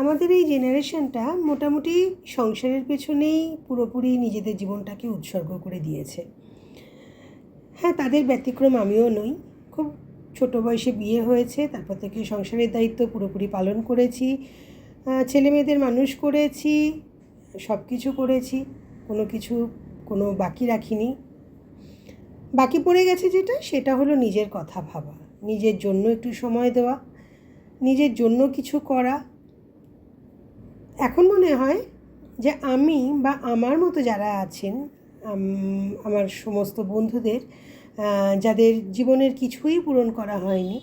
আমাদের এই জেনারেশনটা মোটামুটি সংসারের পেছনেই পুরোপুরি নিজেদের জীবনটাকে উৎসর্গ করে দিয়েছে। হ্যাঁ তাদের ব্যতিক্রম আমিও নই। খুব ছোট বয়সে বিয়ে হয়েছে, তারপর থেকে সংসারের দায়িত্ব পুরোপুরি পালন করেছি। ছেলে মেয়েদের মানুষ করেছি সব কিছু করেছি, কোনো কিছু, কোনো বাকি রাখিনি। বাকি পড়ে গেছে যেটা, সেটা হলো নিজের কথা ভাবা, নিজের জন্য একটু সময় দেওয়া, নিজের জন্য কিছু করা এখন মনে হয় যে আমি বা আমার মতো যারা আছেন আমার সমস্ত বন্ধুদের যাদের জীবনের কিছুই পূরণ করা হয়নি,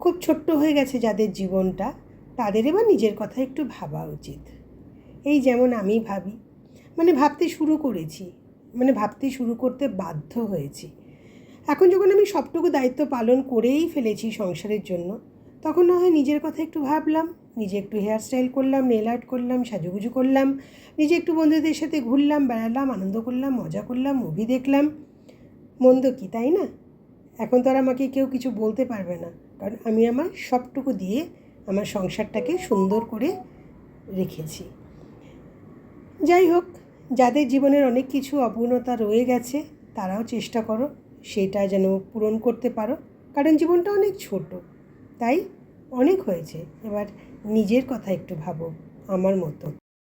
খুব ছোট্ট হয়ে গেছে যাদের জীবনটা, তাদের এবার নিজের কথা একটু ভাবা উচিত। এই যেমন আমি ভাবি মানে ভাবতে শুরু করেছি মানে ভাবতে শুরু করতে বাধ্য হয়েছি। এখন যখন আমি সবটুকু দায়িত্ব পালন করেই ফেলেছি সংসারের জন্য তখন না হয় নিজের কথা একটু ভাবলাম, নিজে একটু হেয়ার স্টাইল করলাম নেল আর্ট করলাম, সাজুগুজু করলাম, নিজে একটু বন্ধুদের সাথে ঘুরলাম, বেড়ালাম, আনন্দ করলাম, মজা করলাম মুভি দেখলাম। মন্দ কি, তাই না? এখন তো আর আমাকে কেউ কিছু বলতে পারবে না, কারণ আমি আমার সবটুকু দিয়ে আমার সংসারটাকে সুন্দর করে রেখেছি। যাই হোক, যাদের জীবনের অনেক কিছু অপূর্ণতা রয়ে গেছে, তারাও চেষ্টা করো, সেটা যেন পূরণ করতে পারো, কারণ জীবনটা অনেক ছোট। তাই অনেক হয়েছে। এবার নিজের কথা একটু ভাবো আমার মতো।